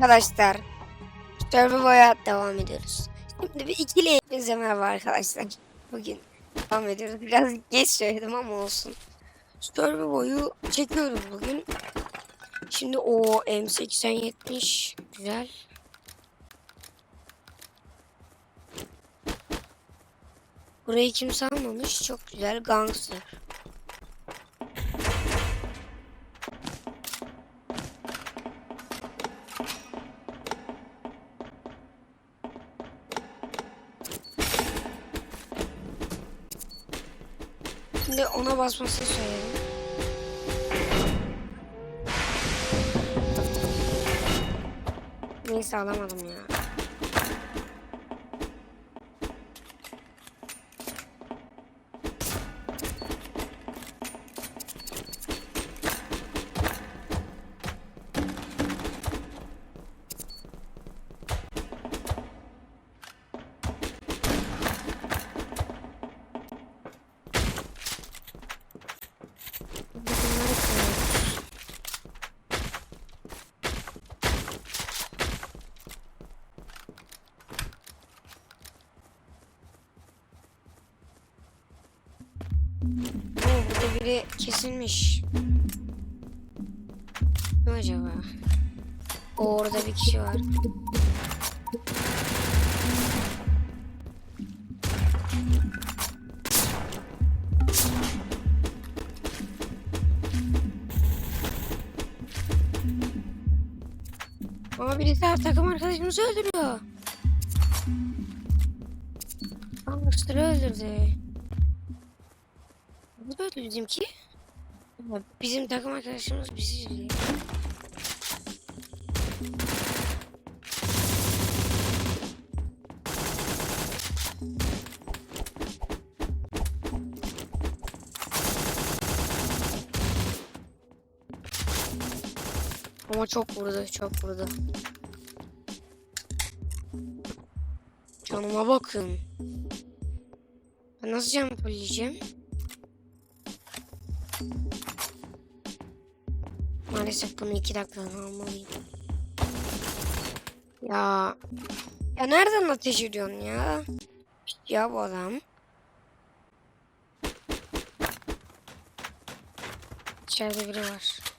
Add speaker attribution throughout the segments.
Speaker 1: arkadaşlar. Survivor'a devam ediyoruz. Şimdi bir ikili hepinize merhaba arkadaşlar. Bugün devam ediyoruz. Biraz geç söyledim ama olsun. Survivor'u çekiyoruz bugün. Şimdi o M8070 güzel. Burayı kimse almamış. Çok güzel gangster. Basmasını söyledim. Neyse alamadım ya. Biri kesilmiş. Ne acaba? O orada bir kişi var. Ama birisi her takım arkadaşımızı öldürüyor. Gangster'ı öldürdü. Öldü bizimki. Bizim takım arkadaşımız bizi izliyor. Ama çok vurdu, çok vurdu. Canıma bakın. Ben nasıl canımı fulleyeceğim? Maalesef bunu iki dakikada almalıyım. Ya. Ya nereden ateş ediyorsun ya? Ya bu adam. İçeride biri var.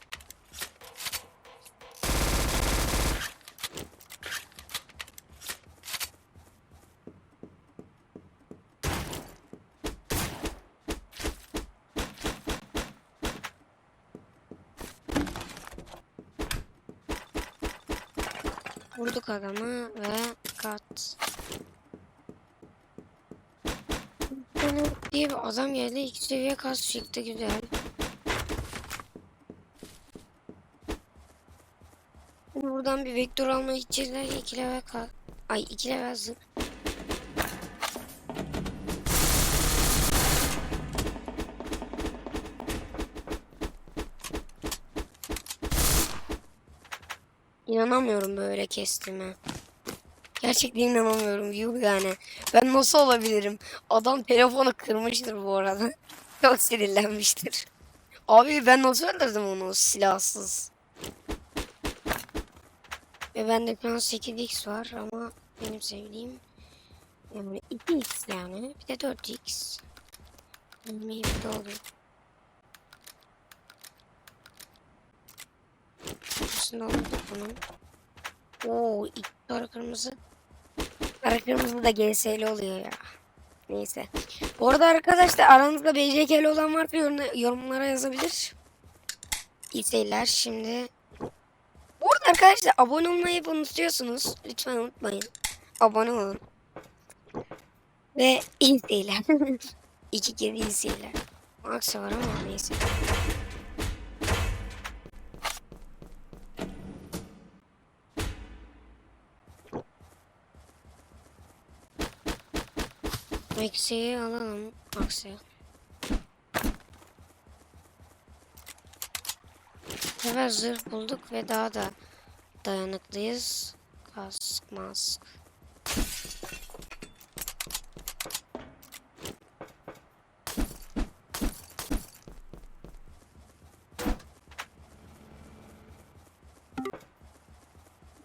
Speaker 1: Vurduk adamı ve kat. Bir adam geldi. İki seviye kas çıktı güzel. Buradan bir vektör almaya gidecekler. İki level kal. Ay iki level zırh. İnanamıyorum böyle kestiğime. Gerçekten inanamıyorum. Yuh yani. Ben nasıl olabilirim? Adam telefonu kırmıştır bu arada. Çok sinirlenmiştir. Abi ben nasıl öldürdüm onu silahsız? Ve bende şu an 8x var ama benim sevdiğim yani 2x yani bir de 4x. Bilmeyi bir. Üstünde oldu bunun. Oo, sarı kırmızı. Sarı kırmızı da GS'li oluyor ya. Neyse. Bu arada arkadaşlar aranızda BCK'li olan varsa yorum- yorumlara yazabilir. İyi. Şimdi bu arada arkadaşlar abone olmayı unutuyorsunuz. Lütfen unutmayın. Abone olun. Ve iyi. İki kere iyi seyirler. Aksa var ama neyse. Eksiği alalım. Aksi. Sefer zırh bulduk ve daha da dayanıklıyız. Kask, mask.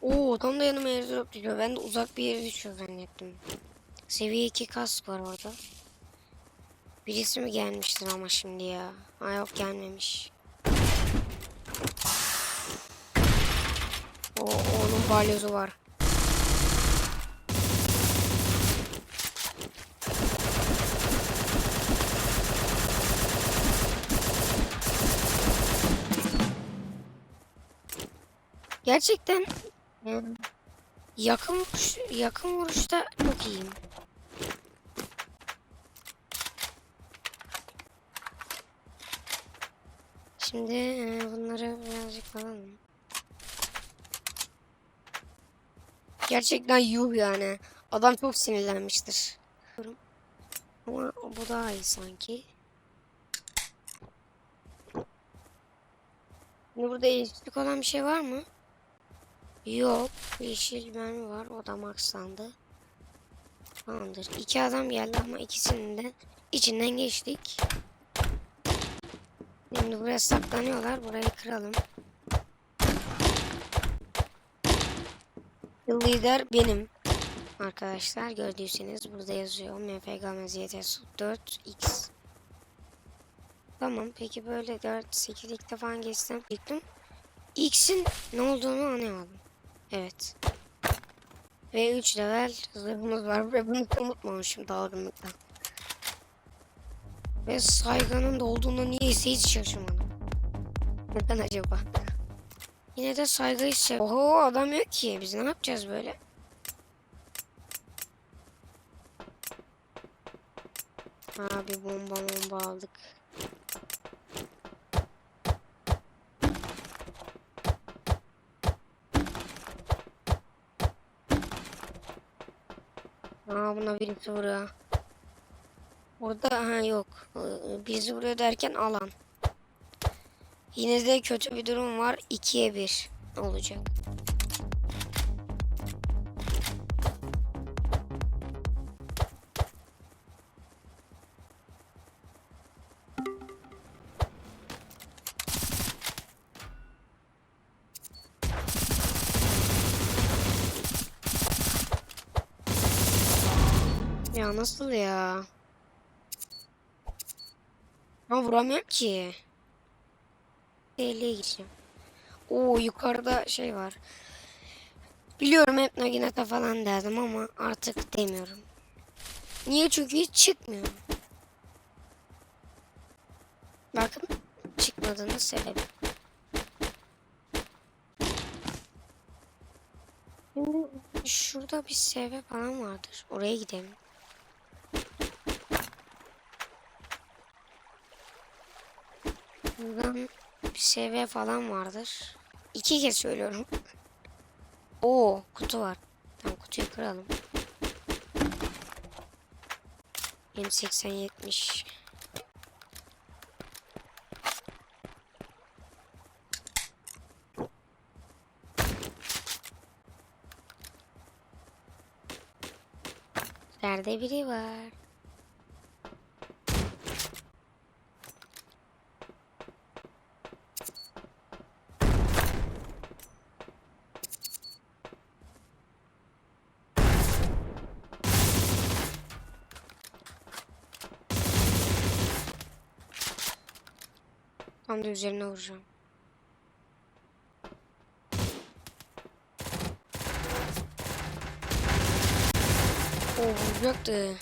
Speaker 1: Oo Otom da yanıma airdrop düşüyor. Ben de uzak bir yere düşüyor zannettim. Seviye 2 kask var orada. Birisi mi gelmiştir ama şimdi ya? Ha yok gelmemiş. O onun balyozu var. Gerçekten yani yakın yakın vuruşta çok iyiyim. Şimdi e, bunları birazcık alalım. Gerçekten yuh yani. Adam çok sinirlenmiştir. Ama bu daha iyi sanki. Şimdi burada eşitlik olan bir şey var mı? Yok. Yeşil mermi var. O da maxlandı. Tamamdır. İki adam geldi ama ikisinin de içinden geçtik. Şimdi buraya saklanıyorlar. Burayı kıralım. Lider benim. Arkadaşlar gördüyseniz burada yazıyor. MFG Meziyet 4X. Tamam peki böyle 4 8'likte falan geçsem gittim. X'in ne olduğunu anlayamadım. Evet. Ve 3 level zırhımız var ve bunu unutmamışım dalgınlıktan. Ve saygının da olduğunu niyeyse hiç şaşırmadım. Neden acaba? Yine de saygı hisse. Oho adam yok ki. Biz ne yapacağız böyle? Abi bomba bomba aldık. Aa buna birisi vuruyor. Orada ha yok. Ee, Bizi vuruyor derken alan. Yine de kötü bir durum var. 2'ye 1 olacak. Ya nasıl ya? Ha vuramıyorum ki. Tehlikeye gireceğim. Oo yukarıda şey var. Biliyorum hep Naginata falan derdim ama artık demiyorum. Niye? Çünkü hiç çıkmıyor. Bakın çıkmadığının sebebi. Şimdi şurada bir sebep falan vardır. Oraya gidelim. Buradan bir seviye falan vardır. İki kez söylüyorum. Oo kutu var. Tamam kutuyu kıralım. Benim 80 70. Nerede biri var? Tam da üzerine vuracağım. Oo vuracaktı.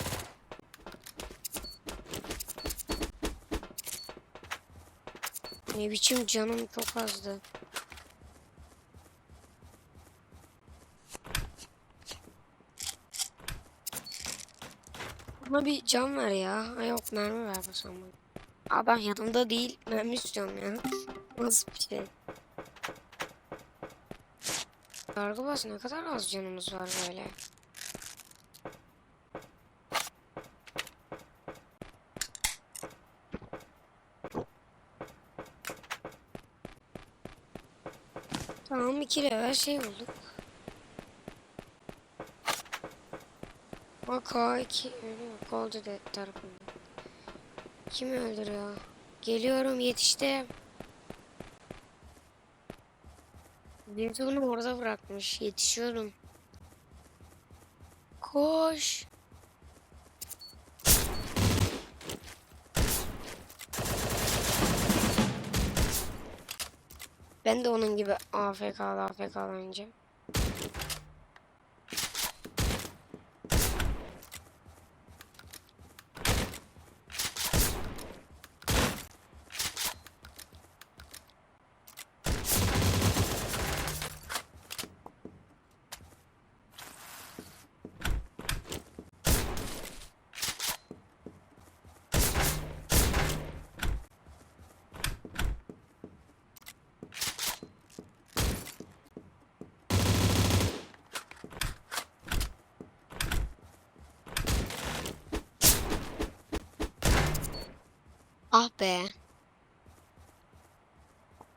Speaker 1: Ne biçim canım çok azdı. Bana bir can ver ya. Ay yok mermi ver basan. Adam yanımda değil. Mermi istiyorum ya. Nasıl bir şey? Kargı bas ne kadar az canımız var böyle. Tamam iki level şey bulduk. Bak K2 ölüyor. Golden Dead tarafından. Kim öldürüyor? Geliyorum yetiştim. Birisi bunu orada bırakmış. Yetişiyorum. Koş. Ben de onun gibi AFK'lı AFK'lı oynayacağım.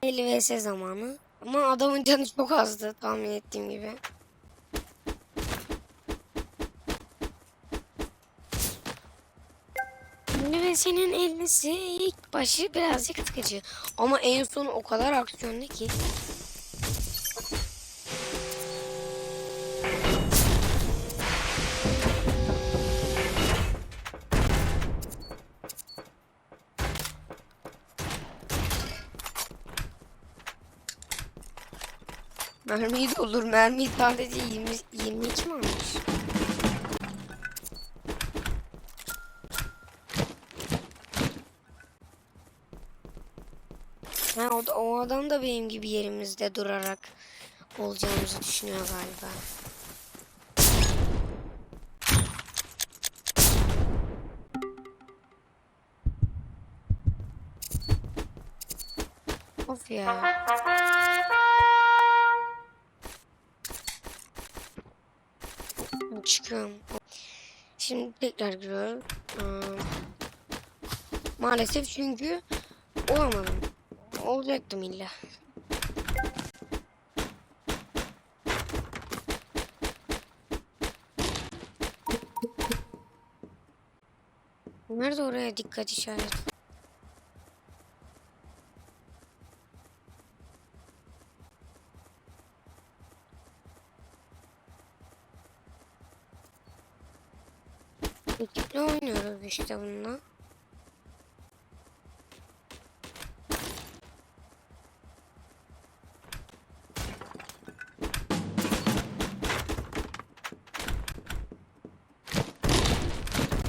Speaker 1: 50 vs zamanı. Ama adamın canı çok azdı tahmin ettiğim gibi. Şimdi vs'nin 50'si ilk başı birazcık sıkıcı. Ama en sonu o kadar aksiyonlu ki. Mermiyi doldur. Mermiyi sadece 20, 22 mi almış? Ha, o, da- o adam da benim gibi yerimizde durarak olacağımızı düşünüyor galiba. Of ya. Çıkıyorum. Şimdi tekrar giriyorum. Aa, Maalesef çünkü olamadım. Olacaktım illa. Nerede oraya dikkat işaret? İşte bununla.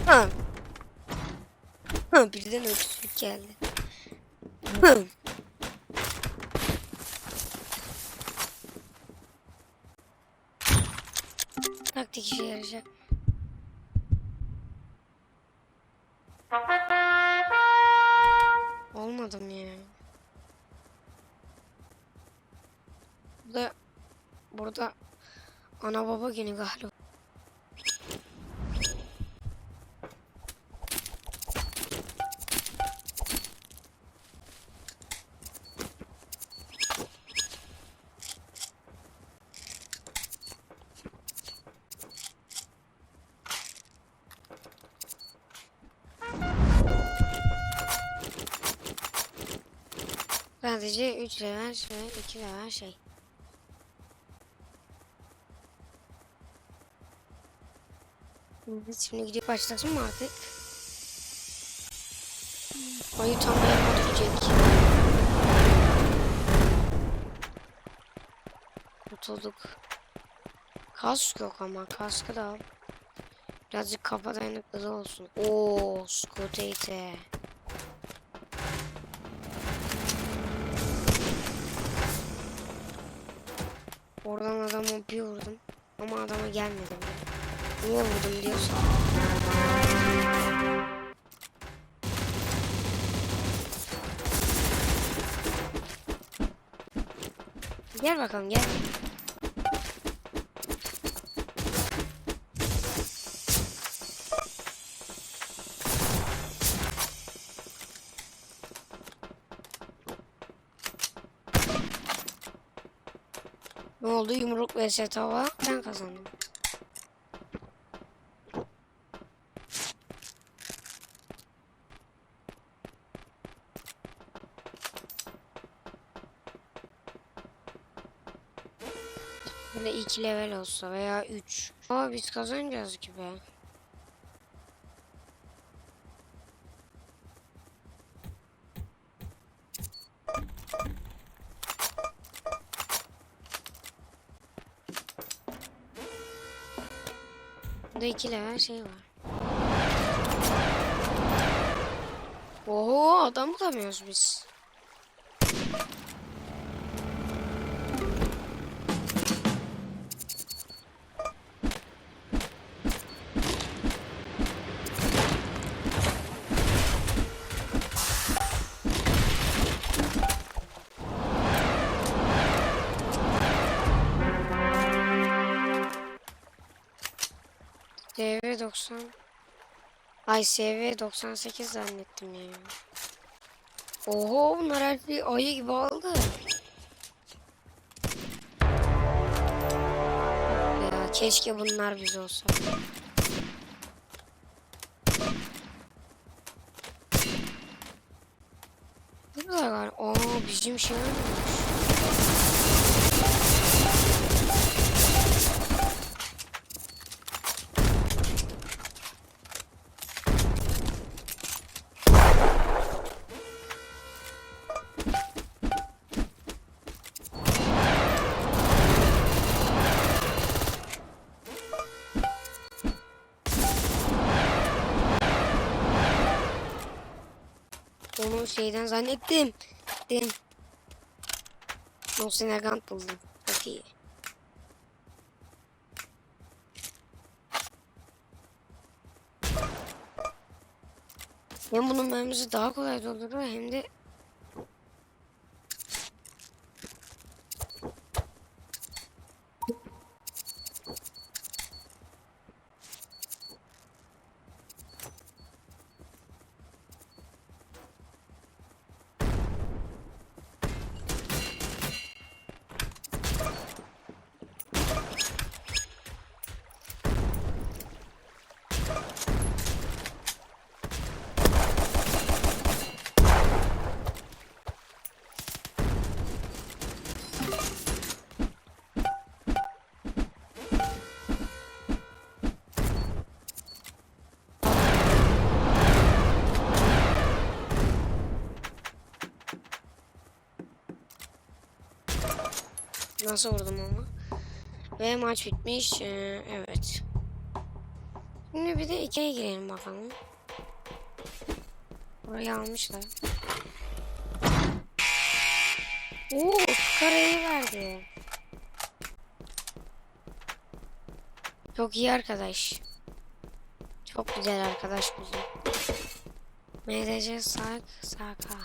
Speaker 1: Ha. Ha birden öksürük geldi. Hı. Taktik işe yarayacak. Ana baba günü galiba. Sadece 3 level ve 2 level şey. Evet, şimdi gidip başlasın mı artık? Ayı tam yerime düşecek. Kurtulduk. Kask yok ama kaskı da al. Birazcık kafa dayanıklığı olsun. Oo, Scottate. Oradan adamı bir vurdum. Ama adama gelmedi. bile. Niye vurdum diyorsun? Gel bakalım gel. Ne oldu? Yumruk vs tava. Ben kazandım. Böyle 2 level olsa veya 3. Aa biz kazanacağız gibi. Burada 2 level şey var. Oho adam bulamıyoruz biz. 90 Ay SV 98 zannettim ya. Oho bunlar her şeyi ayı gibi aldı. Ya keşke bunlar biz olsa. Burada galiba. Aa bizim şey olmuş. Şeyden zannettim. Dem. Olsun Ergant buldum. Çok iyi. Hem bunun mermisi daha kolay doldurur hem de Nasıl vurdum ama? Ve maç bitmiş. Ee, evet. Şimdi bir de ikiye girelim bakalım. Burayı almışlar. Oo, karayı verdi. Çok iyi arkadaş. Çok güzel arkadaş buldum. MDC sak saka.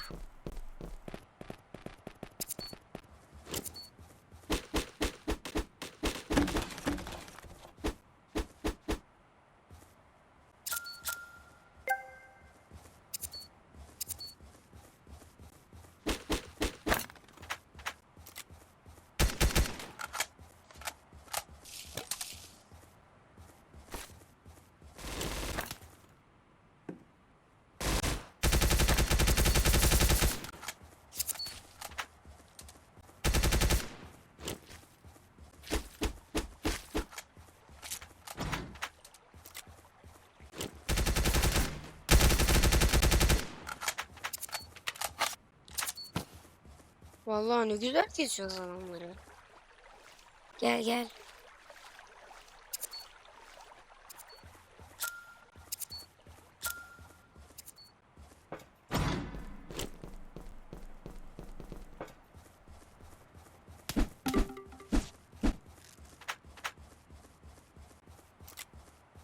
Speaker 1: Vallahi ne güzel kesiyoruz adamları. Gel gel.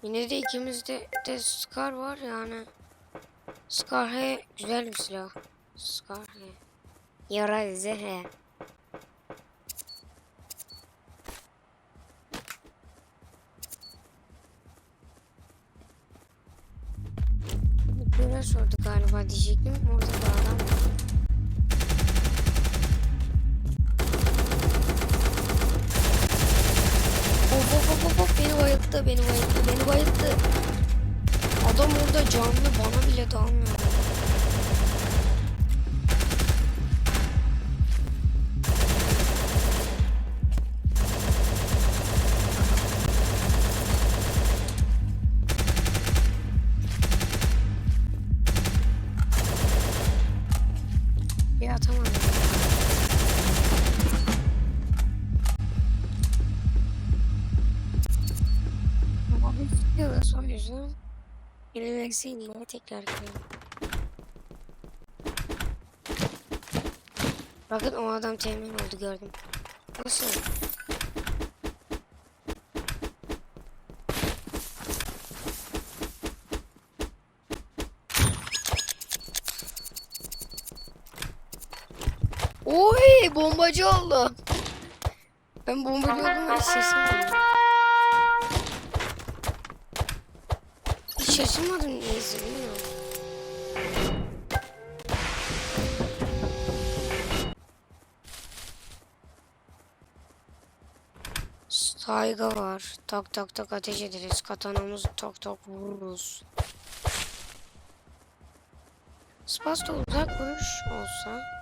Speaker 1: Yine de ikimizde de Scar var yani. Scar he güzel bir silah. Scar he. Yara zehre. Ama bir yıldız o yüzden yenilmekse inmeye tekrar girelim. Bakın o adam temin oldu gördüm. Nasıl? Bombacı oldu. Ben bombacı oldum hiç şaşırmadım. Hiç şaşırmadım niyeyse bilmiyorum. Saygı var. Tak tak tak ateş ederiz. Katanamız tak tak vururuz. Spasta uzak vuruş olsa.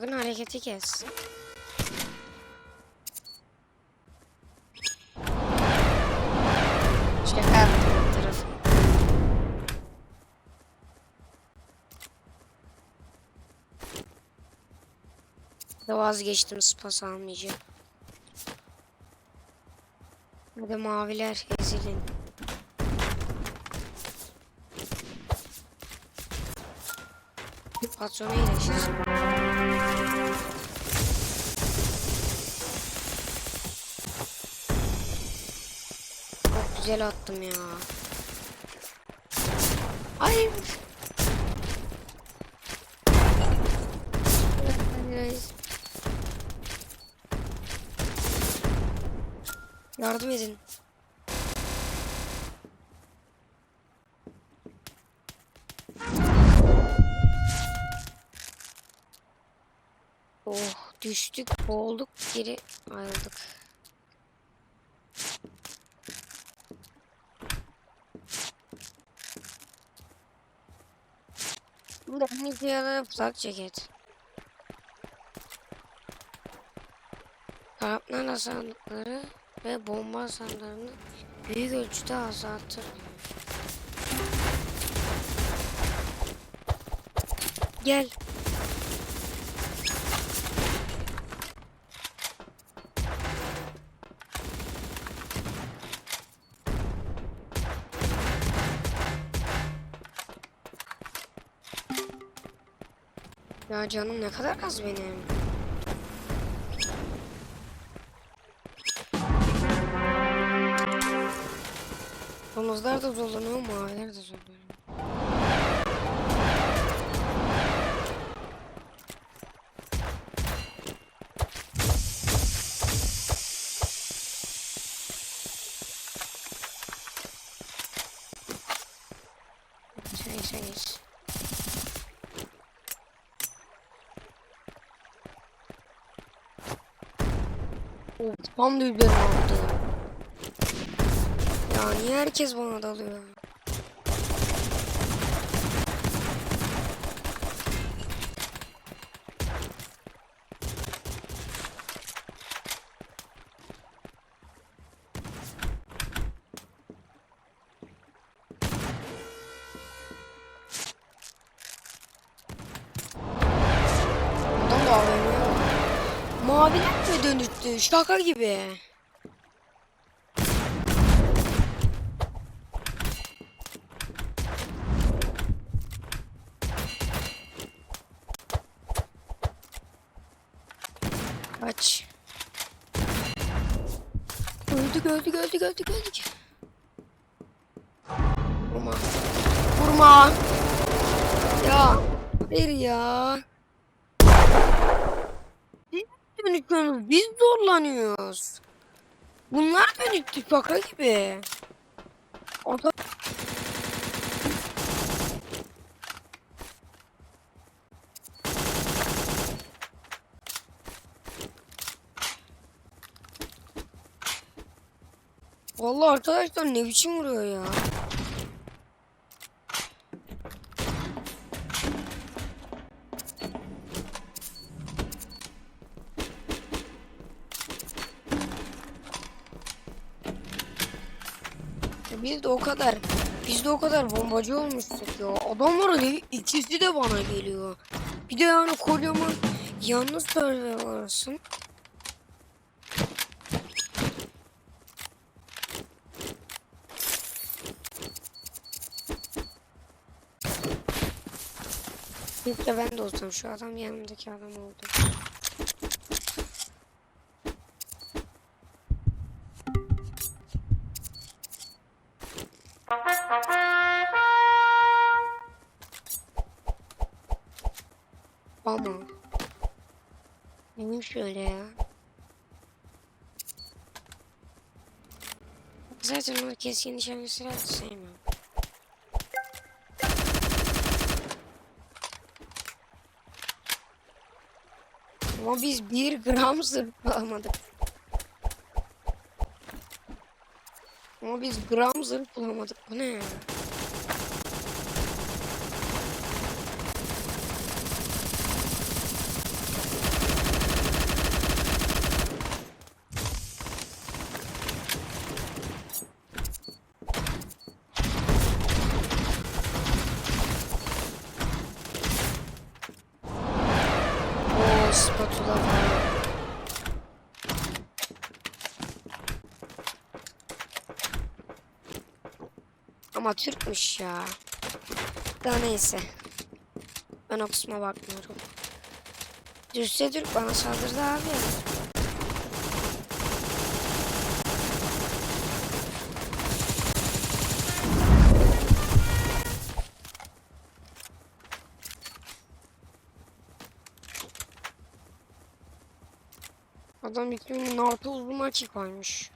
Speaker 1: Bakın hareketi kes. Şaka yaptım tarafı. Da vazgeçtim spas almayacağım. Hadi maviler ezilin. Patrona iyileşir. Çok güzel attım ya. Ay. Yardım edin. Düştük boğulduk geri ayrıldık. Bu da Nikea'da plak ceket. Karaplar sandıkları ve bomba sandıklarını büyük ölçüde azaltır. Gel. Canım ne kadar az benim. Domuzlar da dolanıyor, maviler de dolanıyor. Şey şey. Of tam da üzerine aldı. Ya niye herkes bana dalıyor? 3 dakika gibi. Aç. Öldük öldük öldük öldük öldük. Vurma. Vurma. Ya. Ver ya. Dönüşüyoruz. Biz zorlanıyoruz. Bunlar dönüştü şaka gibi. O da Vallahi arkadaşlar ne biçim vuruyor ya. Biz de o kadar biz de o kadar bombacı olmuştuk ya. Adamların ikisi de bana geliyor. Bir de yani kocaman yalnız server varsın. Keşke ben de olsam şu adam yanımdaki adam oldu. Ama benim şöyle ya. Zaten o keskin nişancı silahı sevmiyorum. Ama biz bir gram zırh bulamadık. Ama biz gram zırh. Bu ne ya? Spatula var. Ama Türkmüş ya. Da neyse. Ben o kısma bakmıyorum. Düşse Türk bana saldırdı abi. Adam iklimin altı uzun koymuş.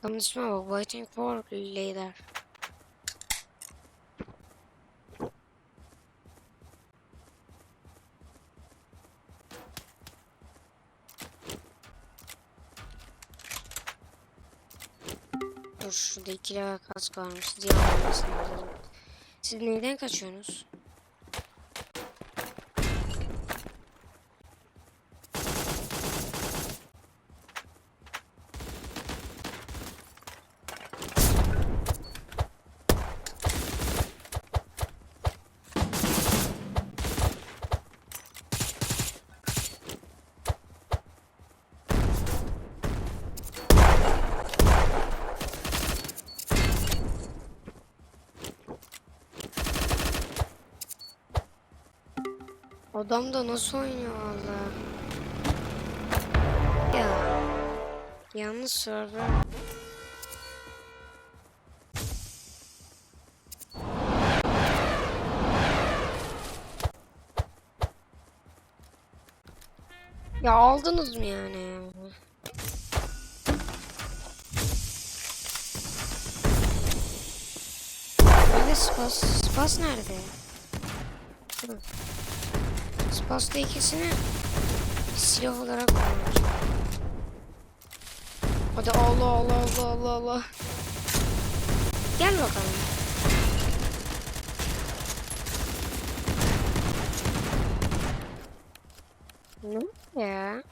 Speaker 1: Adamın ismi bak. Waiting for later. Dur şurada iki level kask varmış. Diğer olmasın dedim. Siz kaçıyorsunuz? Adam da nasıl oynuyor valla. Ya. Yalnız server. Ya aldınız mı yani? Nerede Spas? Spas nerede? Hı. Spas'ta ikisini silah olarak kullanır. Hadi Allah Allah Allah Allah Allah. Gel bakalım. Ne ya?